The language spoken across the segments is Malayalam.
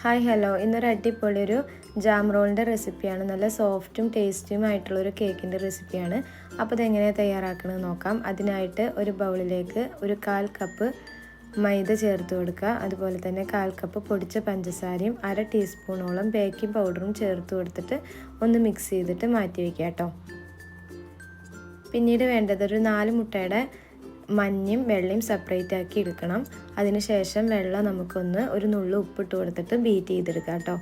ഹായ് ഹലോ ഇന്നൊരു അടിപൊളി ഒരു ജാം റോളിന്റെ റെസിപ്പിയാണ് നല്ല സോഫ്റ്റും ടേസ്റ്റിയും ആയിട്ടുള്ളൊരു കേക്കിന്റെ റെസിപ്പിയാണ് അപ്പോൾ ഇതെങ്ങനെയാണ് തയ്യാറാക്കണമെന്ന് നോക്കാം. അതിനായിട്ട് ഒരു ബൗളിലേക്ക് ഒരു കാൽ കപ്പ് മൈദ ചേർത്ത് കൊടുക്കുക. അതുപോലെ തന്നെ കാൽ കപ്പ് പൊടിച്ച പഞ്ചസാരയും അര ടീസ്പൂണോളം ബേക്കിംഗ് പൗഡറും ചേർത്ത് കൊടുത്തിട്ട് ഒന്ന് മിക്സ് ചെയ്തിട്ട് മാറ്റി വയ്ക്കുക കേട്ടോ. പിന്നീട് വേണ്ടത് ഒരു നാല് മുട്ടയുടെ മഞ്ഞയും വെള്ളയും സെപ്പറേറ്റ് ആക്കി എടുക്കണം. അതിനുശേഷം വെള്ളം നമുക്കൊന്ന് ഒരു നുള്ളു ഉപ്പിട്ട് കൊടുത്തിട്ട് ബീറ്റ് ചെയ്തെടുക്കാം കേട്ടോ.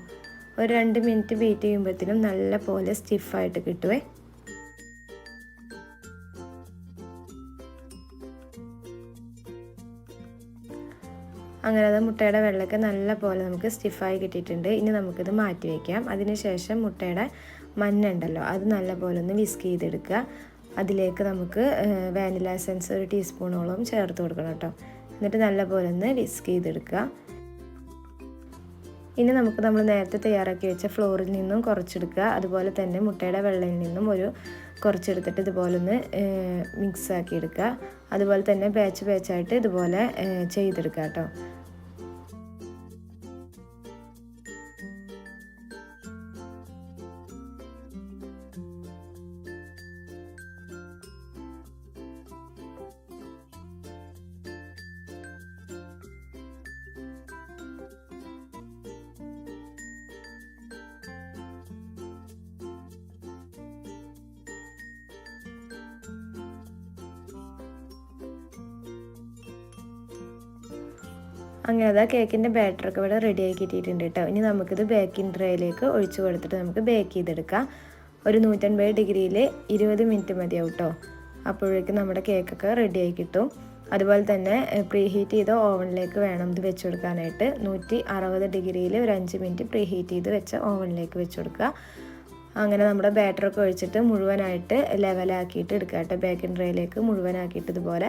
ഒരു രണ്ട് മിനിറ്റ് ബീറ്റ് ചെയ്യുമ്പോഴത്തേനും നല്ല പോലെ സ്റ്റിഫായിട്ട് കിട്ടുവേ. അങ്ങനെ അത് മുട്ടയുടെ വെള്ളമൊക്കെ നല്ല പോലെ നമുക്ക് സ്റ്റിഫായി കിട്ടിയിട്ടുണ്ട്. ഇനി നമുക്കിത് മാറ്റി വയ്ക്കാം അതിനുശേഷം മുട്ടയുടെ മഞ്ഞ ഉണ്ടല്ലോ അത് നല്ല പോലെ ഒന്ന് വിസ്ക് ചെയ്തെടുക്കുക. അതിലേക്ക് നമുക്ക് വാനില എസൻസ് ഒരു ടീസ്പൂണോളം ചേർത്ത് കൊടുക്കണം കേട്ടോ. എന്നിട്ട് നല്ലപോലെ ഒന്ന് വിസ്ക് ചെയ്തെടുക്കുക. ഇനി നമുക്ക് നമ്മൾ നേരത്തെ തയ്യാറാക്കി വെച്ച ഫ്ലോറിൽ നിന്നും കുറച്ചെടുക്കുക. അതുപോലെ തന്നെ മുട്ടയുടെ വെള്ളയിൽ നിന്നും ഒരു കുറച്ചെടുത്തിട്ട് ഇതുപോലെ ഒന്ന് മിക്സ് ആക്കി എടുക്കുക. അതുപോലെ തന്നെ ബാച്ച് ബാച്ചായിട്ട് ഇതുപോലെ ചെയ്തെടുക്കുക കേട്ടോ. അങ്ങനെ അതാ കേക്കിന്റെ ബാറ്ററൊക്കെ ഇവിടെ റെഡി ആക്കി കിട്ടിയിട്ടുണ്ട് കേട്ടോ ഇനി നമുക്കിത് ബേക്കിംഗ് ട്രേയിലേക്ക് ഒഴിച്ചു കൊടുത്തിട്ട് നമുക്ക് ബേക്ക് ചെയ്തെടുക്കാം. ഒരു നൂറ്റൻപത് ഡിഗ്രിയിൽ ഇരുപത് മിനിറ്റ് മതിയാവും കേട്ടോ അപ്പോഴേക്കും നമ്മുടെ കേക്കൊക്കെ റെഡി ആയി കിട്ടും. അതുപോലെ തന്നെ പ്രീ ഹീറ്റ് ചെയ്ത ഓവനിലേക്ക് വേണം ഇത് വെച്ച് കൊടുക്കാനായിട്ട്. നൂറ്റി അറുപത് ഡിഗ്രിയിൽ ഒരു അഞ്ച് മിനിറ്റ് പ്രീ ഹീറ്റ് ചെയ്ത് വെച്ച ഓവനിലേക്ക് വെച്ച് കൊടുക്കുക. അങ്ങനെ നമ്മുടെ ബാറ്ററൊക്കെ ഒഴിച്ചിട്ട് മുഴുവനായിട്ട് ലെവലാക്കിയിട്ട് എടുക്കുക കേട്ടോ. ബേക്കിംഗ് ട്രേയിലേക്ക് മുഴുവനാക്കിയിട്ട് ഇതുപോലെ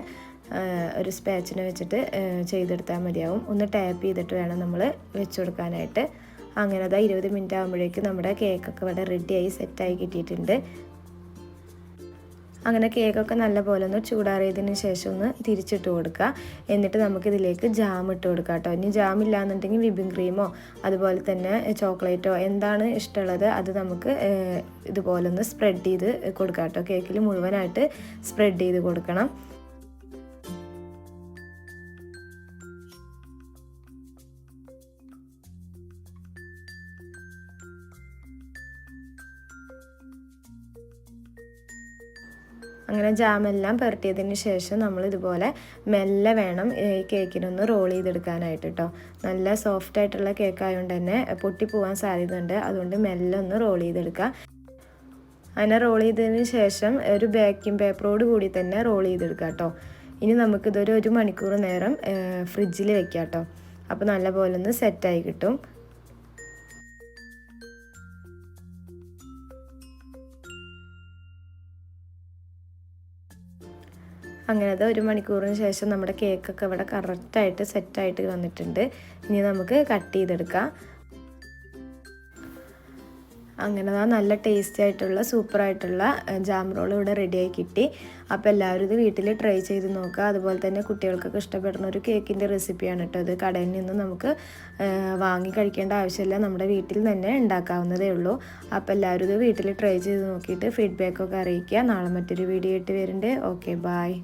ഒരു സ്പാച്ചിനെ വെച്ചിട്ട് ചെയ്തെടുത്താൽ മതിയാവും. ഒന്ന് ടാപ്പ് ചെയ്തിട്ട് വേണം നമ്മൾ വെച്ച് കൊടുക്കാനായിട്ട്. അങ്ങനെ അതാ ഇരുപത് മിനിറ്റ് ആകുമ്പോഴേക്കും നമ്മുടെ കേക്കൊക്കെ ഇവിടെ റെഡിയായി സെറ്റായി കിട്ടിയിട്ടുണ്ട്. അങ്ങനെ കേക്കൊക്കെ നല്ലപോലെ ഒന്ന് ചൂടാറിയതിന് ശേഷം ഒന്ന് തിരിച്ചിട്ട് കൊടുക്കുക. എന്നിട്ട് നമുക്കിതിലേക്ക് ജാം ഇട്ട് കൊടുക്കാം കേട്ടോ. ഇനി ജാം ഇല്ലാന്നുണ്ടെങ്കിൽ വിപ്പിംഗ് ക്രീമോ അതുപോലെ തന്നെ ചോക്ലേറ്റോ എന്താണ് ഇഷ്ടമുള്ളത് അത് നമുക്ക് ഇതുപോലൊന്ന് സ്പ്രെഡ് ചെയ്ത് കൊടുക്കാം കേട്ടോ. കേക്കിൽ മുഴുവനായിട്ട് സ്പ്രെഡ് ചെയ്ത് കൊടുക്കണം. അങ്ങനെ ജാമെല്ലാം പുരട്ടിയതിന് ശേഷം നമ്മൾ ഇതുപോലെ മെല്ലെ വേണം ഈ കേക്കിനൊന്ന് റോൾ ചെയ്തെടുക്കാനായിട്ട് കേട്ടോ നല്ല സോഫ്റ്റ് ആയിട്ടുള്ള കേക്ക് ആയതുകൊണ്ട് തന്നെ പൊട്ടിപ്പോവാൻ സാധ്യതയുണ്ട്. അതുകൊണ്ട് മെല്ലെ ഒന്ന് റോൾ ചെയ്തെടുക്കുക അങ്ങനെ റോൾ ചെയ്തതിന് ശേഷം ഒരു ബേക്കിംഗ് പേപ്പറോട് കൂടി തന്നെ റോൾ ചെയ്തെടുക്കുക കേട്ടോ ഇനി നമുക്കിതൊരു ഒരു മണിക്കൂർ നേരം ഫ്രിഡ്ജിൽ വെക്കാം കേട്ടോ അപ്പോൾ നല്ല പോലെ ഒന്ന് സെറ്റായി കിട്ടും. അങ്ങനത്തെ ഒരു മണിക്കൂറിന് ശേഷം നമ്മുടെ കേക്കൊക്കെ ഇവിടെ കറക്റ്റായിട്ട് സെറ്റായിട്ട് വന്നിട്ടുണ്ട്. ഇനി നമുക്ക് കട്ട് ചെയ്തെടുക്കാം. അങ്ങനെ നല്ല ടേസ്റ്റി ആയിട്ടുള്ള സൂപ്പറായിട്ടുള്ള ജാം റോൾ ഇവിടെ റെഡിയായി കിട്ടി. അപ്പോൾ എല്ലാവരും ഇത് വീട്ടിൽ ട്രൈ ചെയ്ത് നോക്കുക. അതുപോലെ തന്നെ കുട്ടികൾക്കൊക്കെ ഇഷ്ടപ്പെടുന്ന ഒരു കേക്കിന്റെ റെസിപ്പിയാണ് കേട്ടോ ഇത്. കടയിൽ നിന്ന് നമുക്ക് വാങ്ങി കഴിക്കേണ്ട ആവശ്യമില്ല. നമ്മുടെ വീട്ടിൽ തന്നെ ഉണ്ടാക്കാവുന്നതേ ഉള്ളൂ. അപ്പോൾ എല്ലാവരും ഇത് വീട്ടിൽ ട്രൈ ചെയ്ത് നോക്കിയിട്ട് ഫീഡ്ബാക്കൊക്കെ അറിയിക്കുക. നാളെ മറ്റൊരു വീഡിയോ ആയിട്ട് വരുന്നുണ്ട്. Okay bye